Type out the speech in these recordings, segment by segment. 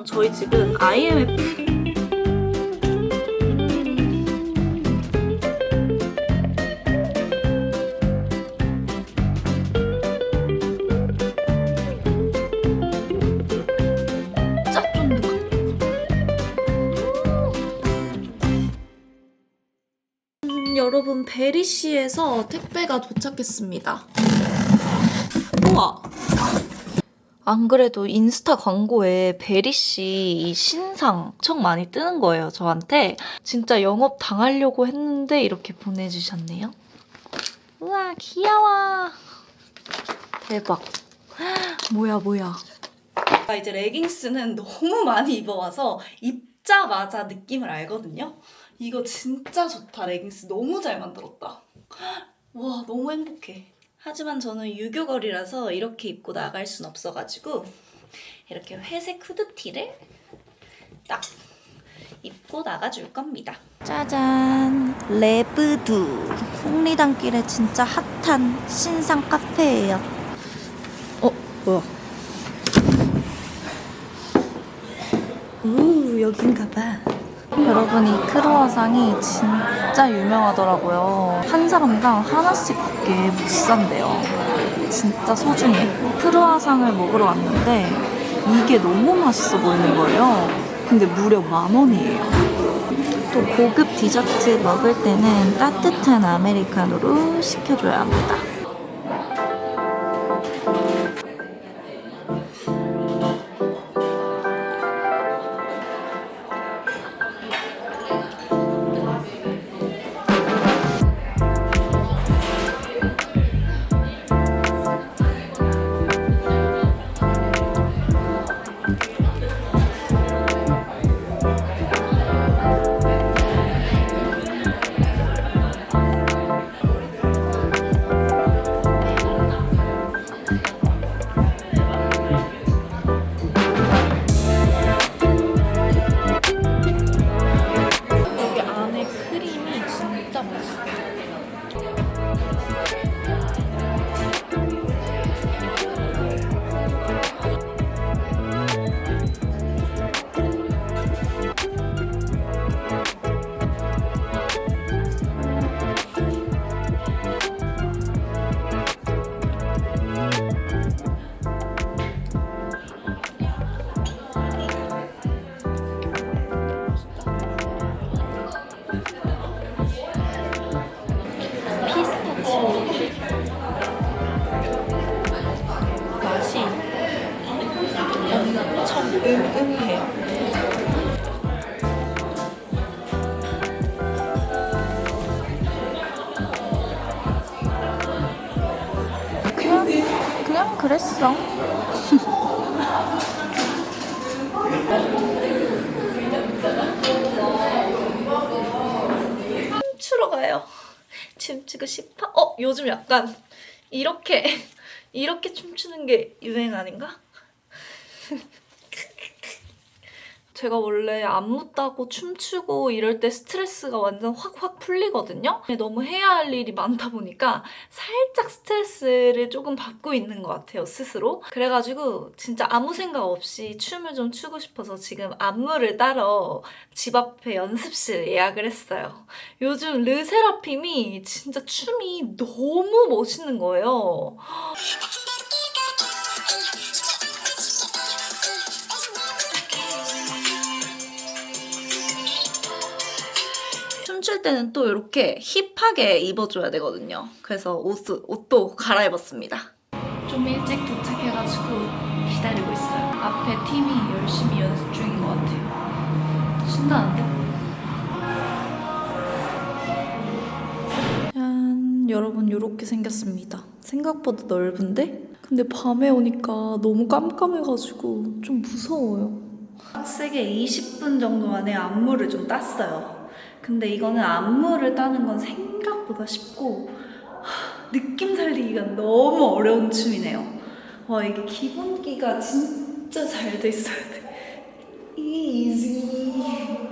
여러분 저희 지금 IMF 음, 여러분 베리시에서 택배가 도착했습니다. 우와. 안 그래도 인스타 광고에 베리 씨 이 신상 엄청 많이 뜨는 거예요, 저한테. 진짜 영업 당하려고 했는데 이렇게 보내주셨네요. 우와, 귀여워. 대박. 뭐야, 뭐야. 아, 이제 레깅스는 너무 많이 입어와서 입자마자 느낌을 알거든요. 이거 진짜 좋다, 레깅스. 너무 잘 만들었다. 와, 너무 행복해. 하지만 저는 유교걸이라서 이렇게 입고 나갈 순 없어가지고 이렇게 회색 후드티를 딱 입고 나가줄 겁니다. 짜잔! 레브두. 홍리단길에 진짜 핫한 신상 카페예요. 어, 뭐야? 우, 여긴가 봐. 여러분 이 크루아상이 진짜 유명하더라고요. 한 사람당 하나씩밖에 못 산대요. 진짜 소중해. 크루아상을 먹으러 왔는데 이게 너무 맛있어 보이는 거예요. 근데 무려 만 원이에요. 또 고급 디저트 먹을 때는 따뜻한 아메리카노로 시켜줘야 합니다. 약간 이렇게 이렇게 춤추는 게 유행 아닌가? 제가 원래 안무 따고 춤추고 이럴 때 스트레스가 완전 확확 풀리거든요. 너무 해야 할 일이 많다 보니까 살짝 스트레스를 조금 받고 있는 것 같아요, 스스로. 그래가지고 진짜 아무 생각 없이 춤을 좀 추고 싶어서 지금 안무를 따러 집 앞에 연습실 예약을 했어요. 요즘 르세라핌이 진짜 춤이 너무 멋있는 거예요. 춤출 때는 또 이렇게 힙하게 입어줘야 되거든요. 그래서 옷, 옷도 갈아입었습니다. 좀 일찍 도착해가지고 기다리고 있어요. 앞에 팀이 열심히 연습 중인 것 같아요. 신나는데? 짠, 여러분 이렇게 생겼습니다. 생각보다 넓은데? 근데 밤에 오니까 너무 깜깜해가지고 좀 무서워요. 빡세게 20분 정도 만에 안무를 좀 땄어요. 근데 이거는 안무를 따는 건 생각보다 쉽고 하, 느낌 살리기가 너무 어려운 춤이네요. 와 이게 기본기가 진짜 잘 돼 있어야 돼. 상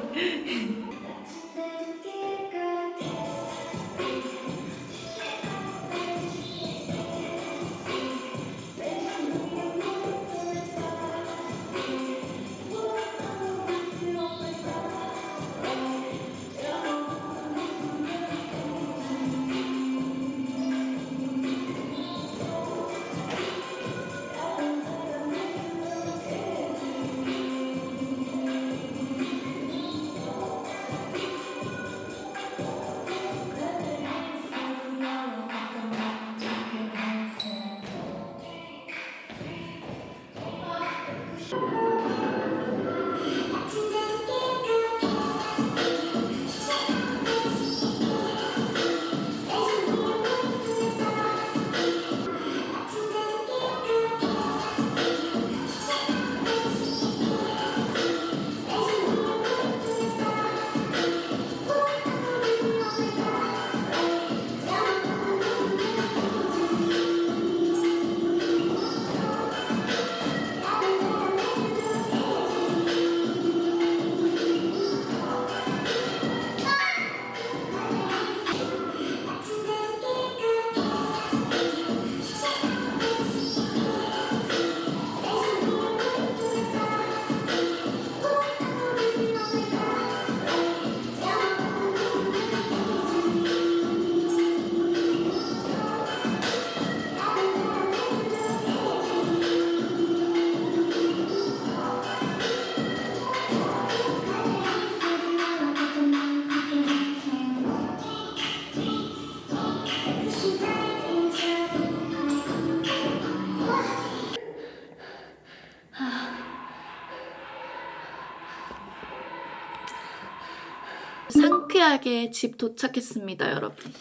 쾌하게 집 도착했습니다, 여러분.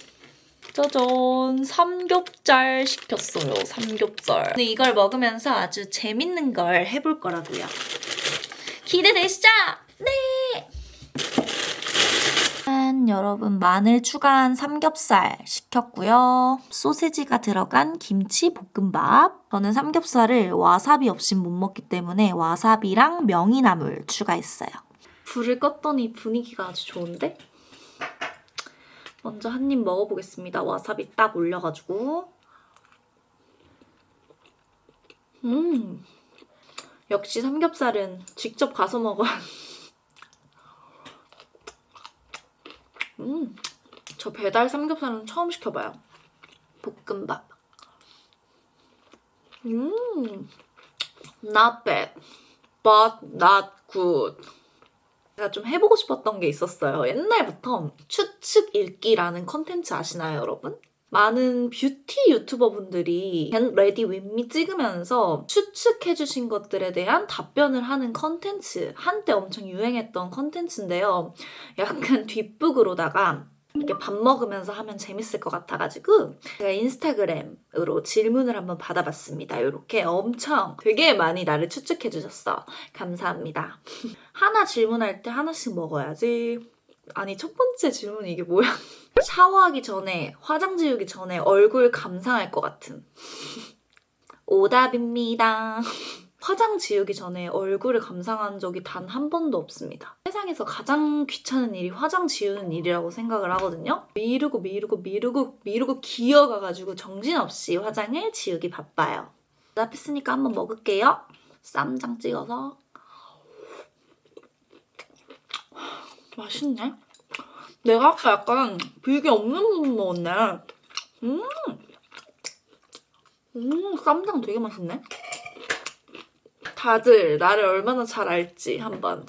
짜잔. 삼겹살 시켰어요 삼겹살. 근데 이걸 먹으면서 아주 재밌는 걸 해볼 거라고요. 기대되시죠? 네! 짠, 여러분. 마늘 추가한 삼겹살 시켰고요. 소세지가 들어간 김치 볶음밥. 저는 삼겹살을 와사비 없이 못 먹기 때문에 와사비랑 명이나물 추가했어요. 불을 껐더니 분위기가 아주 좋은데? 먼저 한 입 먹어보겠습니다. 와사비 딱 올려가지고. 음. 역시 삼겹살은 직접 가서 먹어야. 음. 저 배달 삼겹살은 처음 시켜봐요. 볶음밥. 음. Not bad. But not good. 제가 좀 해보고 싶었던 게 있었어요. 옛날부터 추측 읽기라는 컨텐츠 아시나요, 여러분? 많은 뷰티 유튜버 분들이 Ready With Me 찍으면서 추측해주신 것들에 대한 답변을 하는 컨텐츠. 한때 엄청 유행했던 컨텐츠인데요. 약간 뒷북으로다가 이렇게 밥 먹으면서 하면 재밌을 것 같아가지고 제가 인스타그램으로 질문을 한번 받아봤습니다. 이렇게 엄청 되게 많이 나를 추측해 주셨어. 감사합니다. 하나 질문할 때 하나씩 먹어야지. 아니 첫 번째 질문이 이게 뭐야? 샤워하기 전에 화장 지우기 전에 얼굴 감상할 것 같은. 오답입니다. 화장 지우기 전에 얼굴을 감상한 적이 단 한 번도 없습니다. 세상에서 가장 귀찮은 일이 화장 지우는 일이라고 생각을 하거든요. 미루고 미루고 미루고 미루고 기어가가지고 정신없이 화장을 지우기 바빠요. 답했으니까 한번 먹을게요. 쌈장 찍어서. 맛있네. 내가 아까 약간 비계 없는 부분 먹었네. 음, 음, 쌈장 되게 맛있네. 다들 나를 얼마나 잘 알지 한번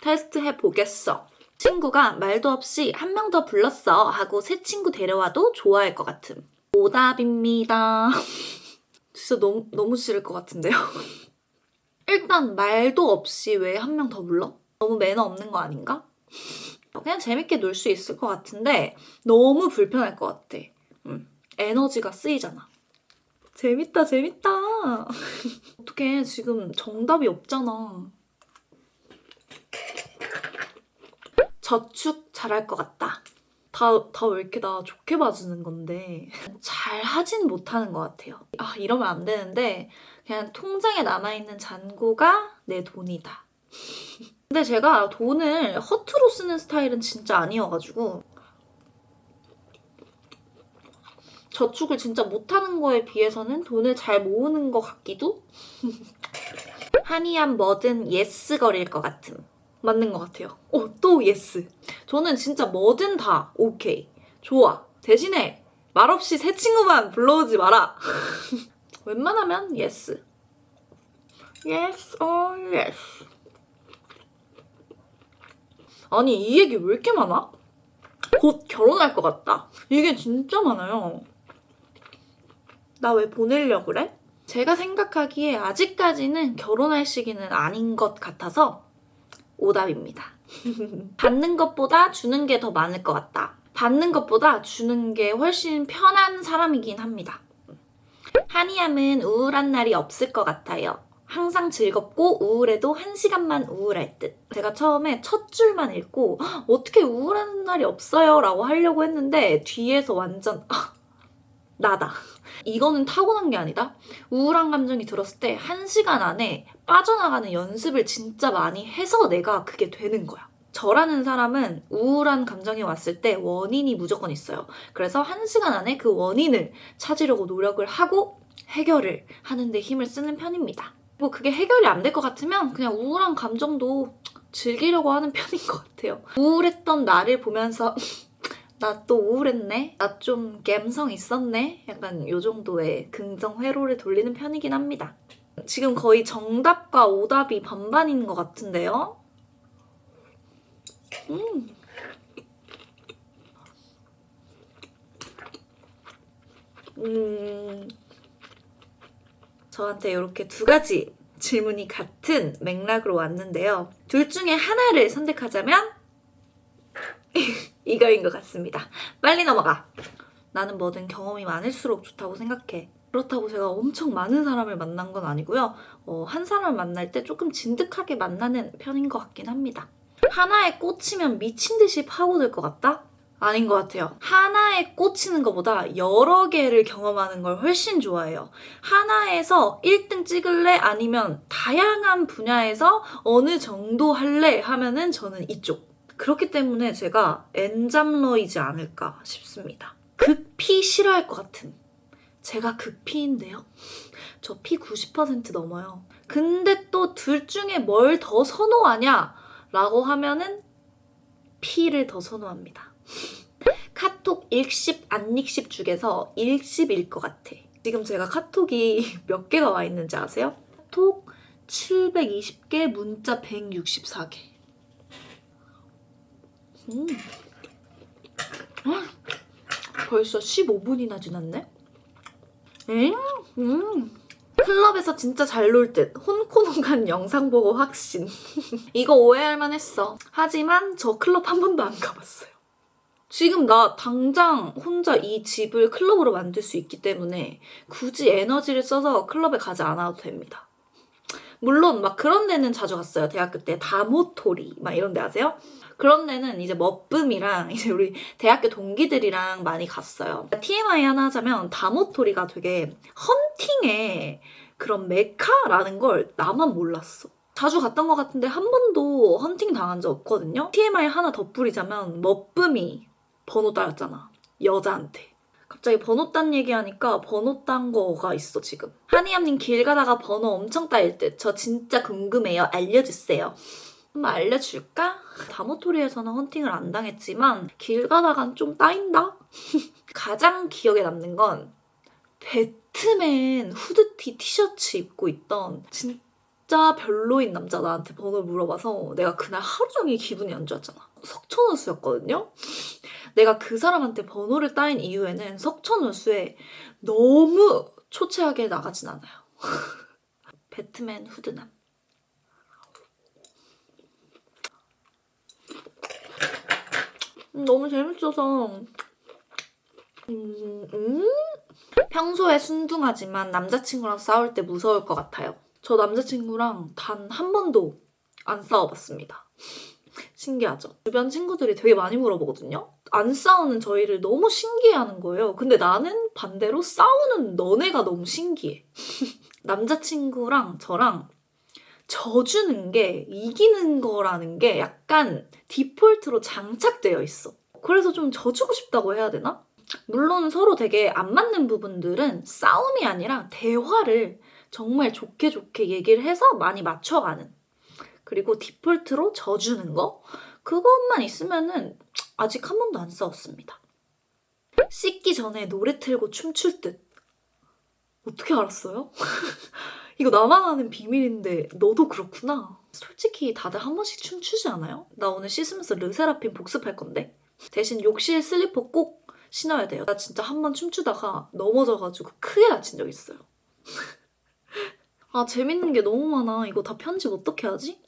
테스트 해보겠어. 친구가 말도 없이 한 명 더 불렀어 하고 새 친구 데려와도 좋아할 것 같음. 오답입니다. 진짜 너무, 너무 싫을 것 같은데요. 일단 말도 없이 왜 한 명 더 불러? 너무 매너 없는 거 아닌가? 그냥 재밌게 놀 수 있을 것 같은데 너무 불편할 것 같아. 음, 에너지가 쓰이잖아. 재밌다, 재밌다. 어떻게 지금 정답이 없잖아. 저축 잘할 것 같다. 다, 다 왜 이렇게 나 좋게 봐주는 건데. 잘 하진 못하는 것 같아요. 아, 이러면 안 되는데, 그냥 통장에 남아있는 잔고가 내 돈이다. 근데 제가 돈을 허투루 쓰는 스타일은 진짜 아니어가지고, 저축을 진짜 못하는 거에 비해서는 돈을 잘 모으는 것 같기도? 한이한 뭐든 예스 거릴 것 같음. 맞는 것 같아요. 어, 또 예스. 저는 진짜 뭐든 다 오케이. 좋아. 대신에 말없이 새 친구만 불러오지 마라. 웬만하면 예스. 예스, 어, 예스. 아니, 이 얘기 왜 이렇게 많아? 곧 결혼할 것 같다. 이게 진짜 많아요. 나 왜 보내려고 그래? 제가 생각하기에 아직까지는 결혼할 시기는 아닌 것 같아서 오답입니다. 받는 것보다 주는 게 더 많을 것 같다. 받는 것보다 주는 게 훨씬 편한 사람이긴 합니다. 한이함은 우울한 날이 없을 것 같아요. 항상 즐겁고 우울해도 한 시간만 우울할 듯. 제가 처음에 첫 줄만 읽고 어떻게 우울한 날이 없어요? 라고 하려고 했는데 뒤에서 완전 아, 나다. 이거는 타고난 게 아니다. 우울한 감정이 들었을 때 한 시간 안에 빠져나가는 연습을 진짜 많이 해서 내가 그게 되는 거야. 저라는 사람은 우울한 감정이 왔을 때 원인이 무조건 있어요. 그래서 한 시간 안에 그 원인을 찾으려고 노력을 하고 해결을 하는데 힘을 쓰는 편입니다. 뭐 그게 해결이 안 될 것 같으면 그냥 우울한 감정도 즐기려고 하는 편인 것 같아요. 우울했던 나를 보면서 나 또 우울했네? 나 좀 감성 있었네? 약간 요 정도의 긍정 회로를 돌리는 편이긴 합니다. 지금 거의 정답과 오답이 반반인 것 같은데요? 음. 음. 저한테 이렇게 두 가지 질문이 같은 맥락으로 왔는데요. 둘 중에 하나를 선택하자면 이거인 것 같습니다. 빨리 넘어가. 나는 뭐든 경험이 많을수록 좋다고 생각해. 그렇다고 제가 엄청 많은 사람을 만난 건 아니고요. 어, 한 사람을 만날 때 조금 진득하게 만나는 편인 것 같긴 합니다. 하나에 꽂히면 미친 듯이 파고들 것 같다? 아닌 것 같아요. 하나에 꽂히는 것보다 여러 개를 경험하는 걸 훨씬 좋아해요. 하나에서 1등 찍을래? 아니면 다양한 분야에서 어느 정도 할래? 하면은 저는 이쪽. 그렇기 때문에 제가 엔잡러이지 않을까 싶습니다. 극피 싫어할 것 같은. 제가 극피인데요. 저 피 90% 넘어요. 근데 또 둘 중에 뭘 더 선호하냐? 라고 하면은 피를 더 선호합니다. 카톡 읽씹 안 읽씹 중에서 읽씹일 것 같아. 지금 제가 카톡이 몇 개가 와 있는지 아세요? 카톡 720개, 문자 164개. 음. 아, 벌써 15분이나 지났네? 음, 음. 클럽에서 진짜 잘 놀 듯. 혼코노 간 영상 보고 확신. 이거 오해할 만했어. 하지만 저 클럽 한 번도 안 가봤어요. 지금 나 당장 혼자 이 집을 클럽으로 만들 수 있기 때문에 굳이 에너지를 써서 클럽에 가지 않아도 됩니다. 물론 막 그런 데는 자주 갔어요. 대학교 때 다모토리 막 이런 데 아세요? 그런 데는 이제 머쁨이랑 이제 우리 대학교 동기들이랑 많이 갔어요. TMI 하나 하자면 다모토리가 되게 헌팅의 그런 메카라는 걸 나만 몰랐어. 자주 갔던 것 같은데 한 번도 헌팅 당한 적 없거든요. TMI 하나 덧뿌리자면 머쁨이 번호 따였잖아. 여자한테. 갑자기 번호 딴 얘기하니까 번호 딴 거가 있어 지금. 한이암님 길 가다가 번호 엄청 따일 듯. 저 진짜 궁금해요. 알려주세요. 한번 알려줄까? 다모토리에서는 헌팅을 안 당했지만 길 가다간 좀 따인다? 가장 기억에 남는 건 배트맨 후드티 티셔츠 입고 있던 진짜 별로인 남자 나한테 번호를 물어봐서 내가 그날 하루 종일 기분이 안 좋았잖아. 석천호수였거든요? 내가 그 사람한테 번호를 따인 이유에는 석천호수에 너무 초췌하게 나가진 않아요. 배트맨 후드남. 너무 재밌어서 음, 음? 평소에 순둥하지만 남자친구랑 싸울 때 무서울 것 같아요. 저 남자친구랑 단 한 번도 안 싸워봤습니다. 신기하죠? 주변 친구들이 되게 많이 물어보거든요. 안 싸우는 저희를 너무 신기해하는 거예요. 근데 나는 반대로 싸우는 너네가 너무 신기해. 남자친구랑 저랑 져주는 게 이기는 거라는 게 약간 디폴트로 장착되어 있어. 그래서 좀 져주고 싶다고 해야 되나? 물론 서로 되게 안 맞는 부분들은 싸움이 아니라 대화를 정말 좋게 좋게 얘기를 해서 많이 맞춰가는. 그리고 디폴트로 져주는 거? 그것만 있으면은 아직 한 번도 안 싸웠습니다. 씻기 전에 노래 틀고 춤출 듯. 어떻게 알았어요? 이거 나만 아는 비밀인데 너도 그렇구나. 솔직히 다들 한 번씩 춤추지 않아요? 나 오늘 씻으면서 르세라핌 복습할 건데. 대신 욕실 슬리퍼 꼭 신어야 돼요. 나 진짜 한 번 춤추다가 넘어져가지고 크게 다친 적 있어요. 아 재밌는 게 너무 많아. 이거 다 편집 어떻게 하지?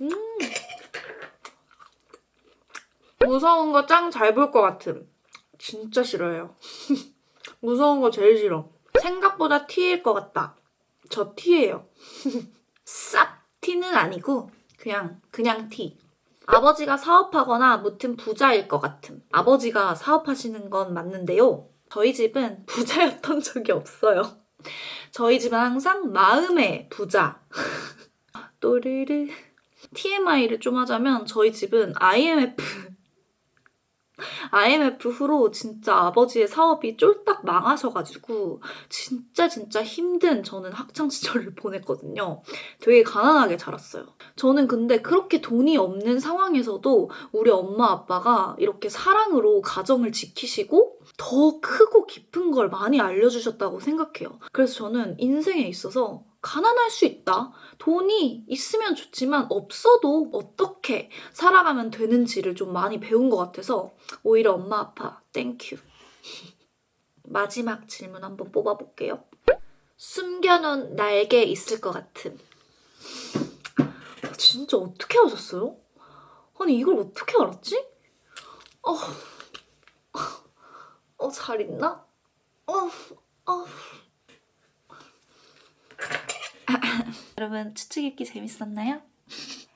음. 무서운 거 짱 잘 볼 것 같음. 진짜 싫어요. 무서운 거 제일 싫어. 생각보다 T일 것 같다. 저 T예요. 쌉 T는 아니고 그냥 그냥 T. 아버지가 사업하거나 무튼 부자일 것 같음. 아버지가 사업하시는 건 맞는데요. 저희 집은 부자였던 적이 없어요. 저희 집은 항상 마음의 부자. 또르르. TMI를 좀 하자면 저희 집은 IMF IMF 후로 진짜 아버지의 사업이 쫄딱 망하셔가지고 진짜 진짜 힘든 저는 학창 시절을 보냈거든요. 되게 가난하게 자랐어요. 저는 근데 그렇게 돈이 없는 상황에서도 우리 엄마 아빠가 이렇게 사랑으로 가정을 지키시고 더 크고 깊은 걸 많이 알려주셨다고 생각해요. 그래서 저는 인생에 있어서 가난할 수 있다. 돈이 있으면 좋지만 없어도 어떻게 살아가면 되는지를 좀 많이 배운 것 같아서 오히려 엄마 아빠 땡큐. 마지막 질문 한번 뽑아볼게요. 숨겨놓은 날개 있을 것 같음. 진짜 어떻게 하셨어요? 아니 이걸 어떻게 알았지? 어, 어, 잘 있나? 어, 어. 여러분 추측읽기 재밌었나요?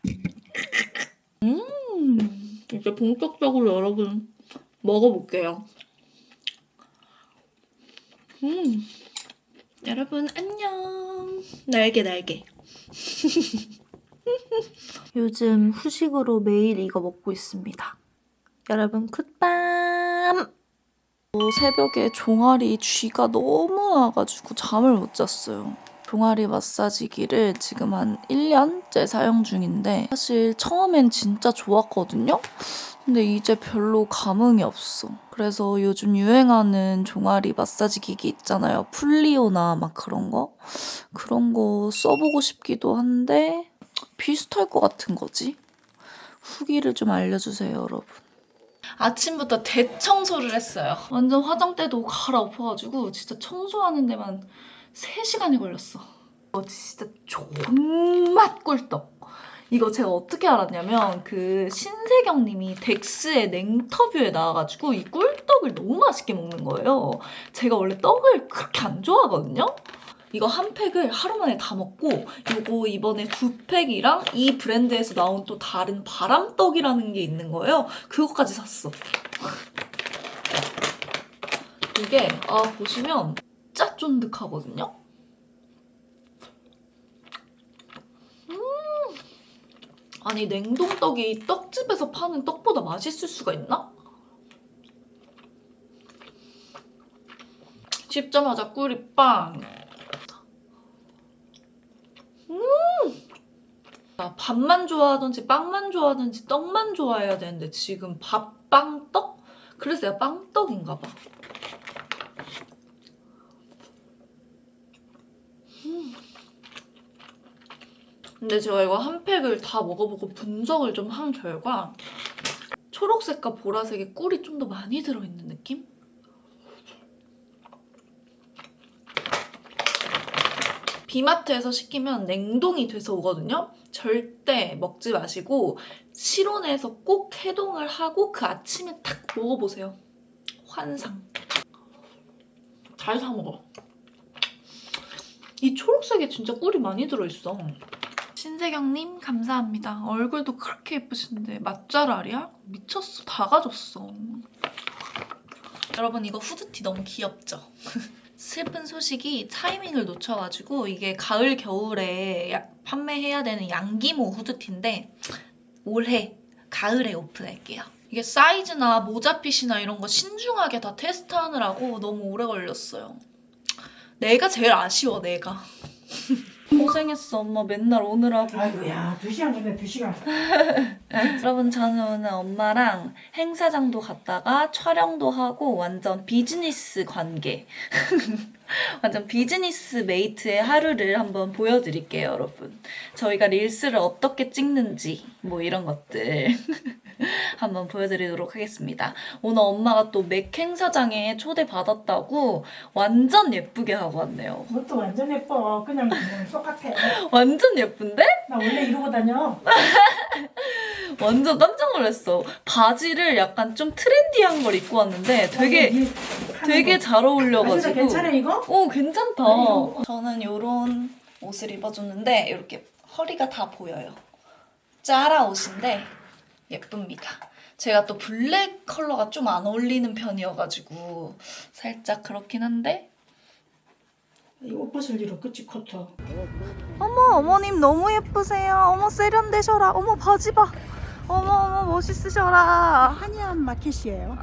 음, 이제 본격적으로 여러분 먹어볼게요. 음, 여러분 안녕. 날개 날개. 요즘 후식으로 매일 이거 먹고 있습니다. 여러분 굿밤. 어, 새벽에 종아리 쥐가 너무 나가지고 잠을 못 잤어요. 종아리 마사지기를 지금 한 1년째 사용 중인데 사실 처음엔 진짜 좋았거든요. 근데 이제 별로 감흥이 없어. 그래서 요즘 유행하는 종아리 마사지 기기 있잖아요. 풀리오나 막 그런 거. 그런 거 써보고 싶기도 한데 비슷할 것 같은 거지. 후기를 좀 알려주세요, 여러분. 아침부터 대청소를 했어요. 완전 화장대도 갈아엎어가지고 진짜 청소하는 데만 3시간이 걸렸어. 어, 진짜 존맛 꿀떡. 이거 제가 어떻게 알았냐면 그 신세경 님이 덱스의 냉터뷰에 나와가지고 이 꿀떡을 너무 맛있게 먹는 거예요. 제가 원래 떡을 그렇게 안 좋아하거든요. 이거 한 팩을 하루 만에 다 먹고 이거 이번에 두 팩이랑 이 브랜드에서 나온 또 다른 바람떡이라는 게 있는 거예요. 그거까지 샀어. 이게 아 보시면 진짜 쫀득하거든요. 음 아니 냉동떡이 떡집에서 파는 떡보다 맛있을 수가 있나? 집자마자 꿀이 빵. 아, 밥만 좋아하든지 빵만 좋아하든지 떡만 좋아해야 되는데 지금 밥, 빵, 떡? 그래서 내가 빵떡인가 봐. 근데 제가 이거 한 팩을 다 먹어보고 분석을 좀 한 결과 초록색과 보라색의 꿀이 좀 더 많이 들어있는 느낌? 비마트에서 시키면 냉동이 돼서 오거든요. 절대 먹지 마시고 실온에서 꼭 해동을 하고 그 아침에 딱 먹어보세요. 환상. 잘 사 먹어. 이 초록색에 진짜 꿀이 많이 들어있어. 신세경님 감사합니다. 얼굴도 그렇게 예쁘신데 맛잘알이야? 미쳤어. 다 가졌어. 여러분 이거 후드티 너무 귀엽죠? 슬픈 소식이 타이밍을 놓쳐가지고 이게 가을 겨울에 야- 판매해야 되는 양기모 후드티인데 올해 가을에 오픈할게요. 이게 사이즈나 모자핏이나 이런 거 신중하게 다 테스트하느라고 너무 오래 걸렸어요. 내가 제일 아쉬워 내가. 고생했어 엄마. 맨날 오느라고. 아이고야 두 시간 걸려 두 시간. 여러분 저는 오늘 엄마랑 행사장도 갔다가 촬영도 하고 완전 비즈니스 관계 완전 비즈니스 메이트의 하루를 한번 보여드릴게요 여러분. 저희가 릴스를 어떻게 찍는지 뭐 이런 것들 한번 보여드리도록 하겠습니다. 오늘 엄마가 또 맥 행사장에 초대받았다고 완전 예쁘게 하고 왔네요. 그것도 완전 예뻐. 그냥 뭐 똑같아. 완전 예쁜데? 나 원래 이러고 다녀 완전 깜짝 놀랐어. 바지를 약간 좀 트렌디한 걸 입고 왔는데 되게 되게 거. 잘 어울려가지고. 괜찮아 이거? 오 괜찮다. 아이고. 저는 이런 옷을 입어줬는데 이렇게 허리가 다 보여요. 짜라 옷인데 예쁩니다. 제가 또 블랙 컬러가 좀 안 어울리는 편이어가지고 살짝 그렇긴 한데 이 옷벗을 일어 그치 코트 어머 어머님 너무 예쁘세요. 어머 세련되셔라. 어머 바지 봐. 어머 어머 멋있으셔라. 한의원 마켓이에요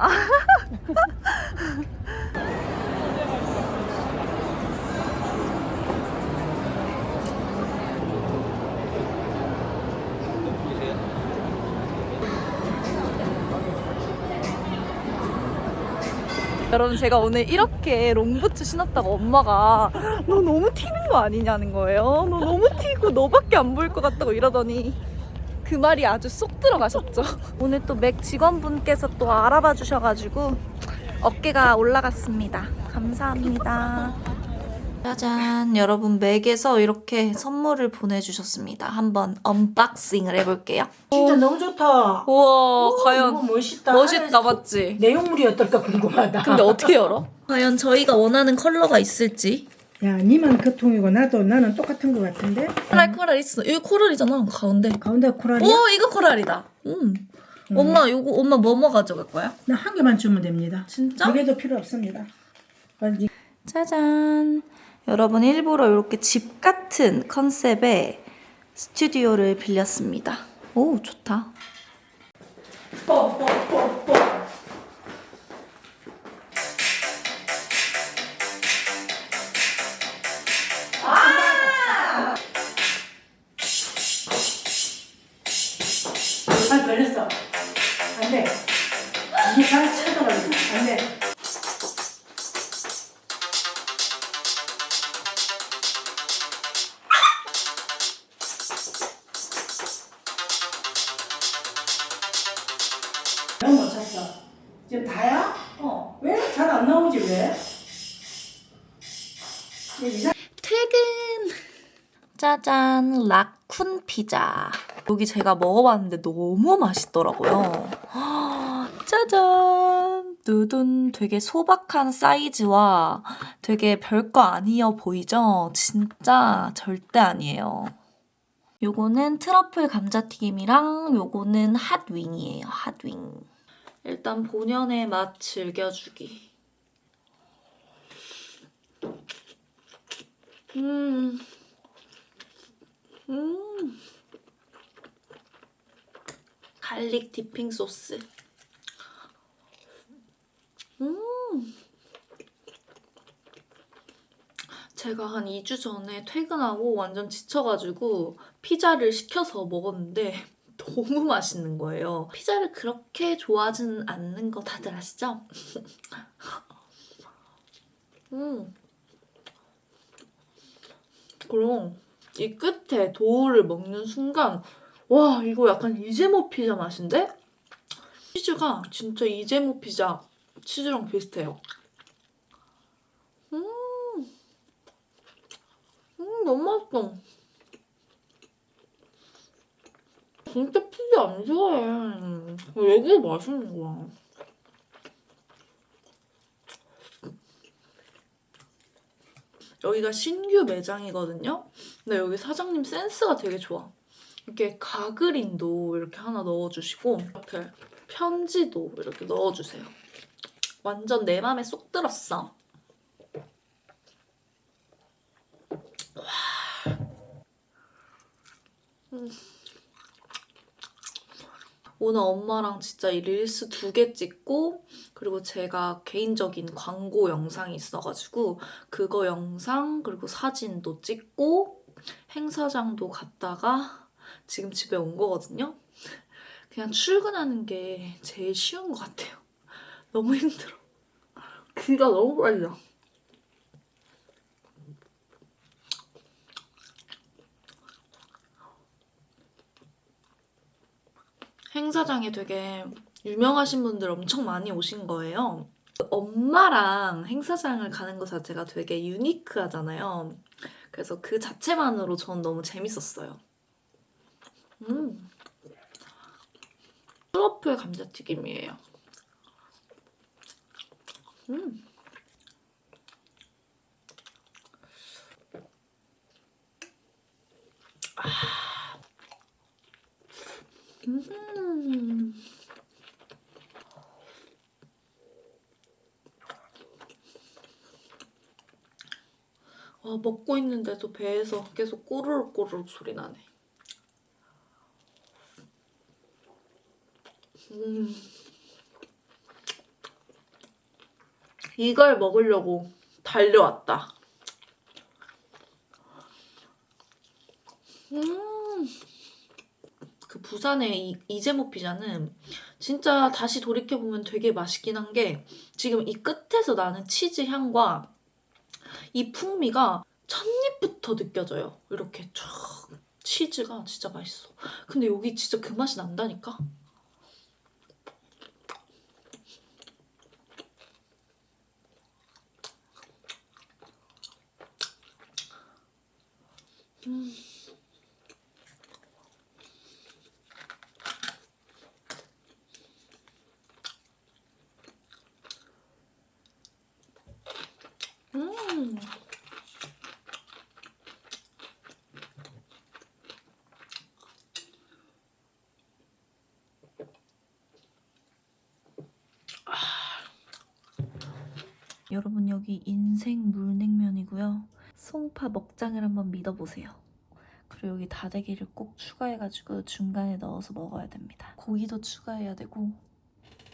여러분 제가 오늘 이렇게 롱부츠 신었다가 엄마가 너 너무 튀는 거 아니냐는 거예요. 너 너무 튀고 너밖에 안 보일 것 같다고 이러더니 그 말이 아주 쏙 들어가셨죠. 오늘 또 맥 직원분께서 또 알아봐 주셔가지고 어깨가 올라갔습니다. 감사합니다. 짜잔 여러분 맥에서 이렇게 선물을 보내주셨습니다. 한번 언박싱을 해볼게요. 진짜 너무 좋다. 우와 과연 너무 멋있다. 멋있다 맞지? 내용물이 어떨까 궁금하다. 근데 어떻게 열어? 과연 저희가 원하는 컬러가 있을지 야, 니만 그 통이고 나도 나는 똑같은 것 같은데. 코랄 코랄 있어 이거 코랄이잖아 가운데 가운데 코랄이야. 오 이거 코랄이다 음. 엄마 요거 엄마 뭐 뭐 가져갈 거야? 나 한 개만 주면 됩니다. 진짜? 두 개도 필요 없습니다. 아, 니- 짜잔 여러분 일부러 이렇게 집 같은 컨셉의 스튜디오를 빌렸습니다 오 좋다 아, 안 돼. 발 쳐들어가지고. 안 돼. 지금 다야? 어 왜? 잘 안 나오지, 왜? 이상... 퇴근 짜잔 라쿤 피자 여기 제가 먹어봤는데 너무 맛있더라고요 짜잔 누둔 되게 소박한 사이즈와 되게 별거 아니어 보이죠? 진짜 절대 아니에요 요거는 트러플 감자튀김이랑 요거는 핫윙이에요 핫윙 일단 본연의 맛 즐겨주기 음. 음. 갈릭 디핑 소스. 음. 제가 한 2주 전에 퇴근하고 완전 지쳐가지고 피자를 시켜서 먹었는데 너무 맛있는 거예요. 피자를 그렇게 좋아하지는 않는 거 다들 아시죠? 음. 그럼 이 끝에 도우를 먹는 순간 와 이거 약간 이재모 피자 맛인데? 치즈가 진짜 이재모 피자 치즈랑 비슷해요. 음, 음 너무 맛있어. 진짜 피자 안 좋아해. 왜 이게 맛있는 거야? 여기가 신규 매장이거든요. 근데 여기 사장님 센스가 되게 좋아. 이렇게 가그린도 이렇게 하나 넣어주시고 이렇게 편지도 이렇게 넣어주세요. 완전 내 맘에 쏙 들었어. 와. 음. 오늘 엄마랑 진짜 이 릴스 두 개 찍고 그리고 제가 개인적인 광고 영상이 있어가지고 그거 영상 그리고 사진도 찍고 행사장도 갔다가 지금 집에 온 거거든요. 그냥 출근하는 게 제일 쉬운 것 같아요. 너무 힘들어. 귀가 너무 빨려. 행사장에 되게 유명하신 분들 엄청 많이 오신 거예요. 엄마랑 행사장을 가는 것 자체가 되게 유니크하잖아요. 그래서 그 자체만으로 전 너무 재밌었어요. 음. 트러플 감자튀김이에요. 음. 아. 음. 아, 먹고 있는데도 배에서 계속 꼬르륵 꼬르륵 소리 나네. 음. 이걸 먹으려고 달려왔다. 음. 그 부산의 이, 이재모 피자는 진짜 다시 돌이켜보면 되게 맛있긴 한 게 지금 이 끝에서 나는 치즈 향과 이 풍미가 첫입부터 느껴져요. 이렇게 쫙 치즈가 진짜 맛있어. 근데 여기 진짜 그 맛이 난다니까? 음. 여러분 여기 인생 물냉면이고요. 송파 먹장을 한번 믿어보세요. 그리고 여기 다대기를 꼭 추가해가지고 중간에 넣어서 먹어야 됩니다. 고기도 추가해야 되고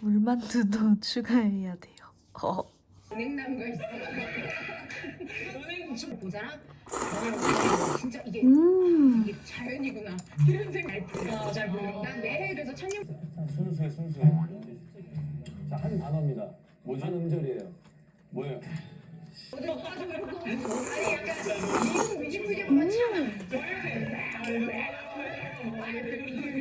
물만두도 추가해야 돼요. 어. 은행나무가 있어. 은행 좀 보잖아. 진짜 이게 음. 이게 자연이구나. 이런 생각 잘 보여. 난 매일 그래서 천년 순수해 순수해 자한 단어입니다? 한 음절이에요 뭐예요? 어디 가지고 이러고 아니 약간 미국 뮤직비디오 보면 참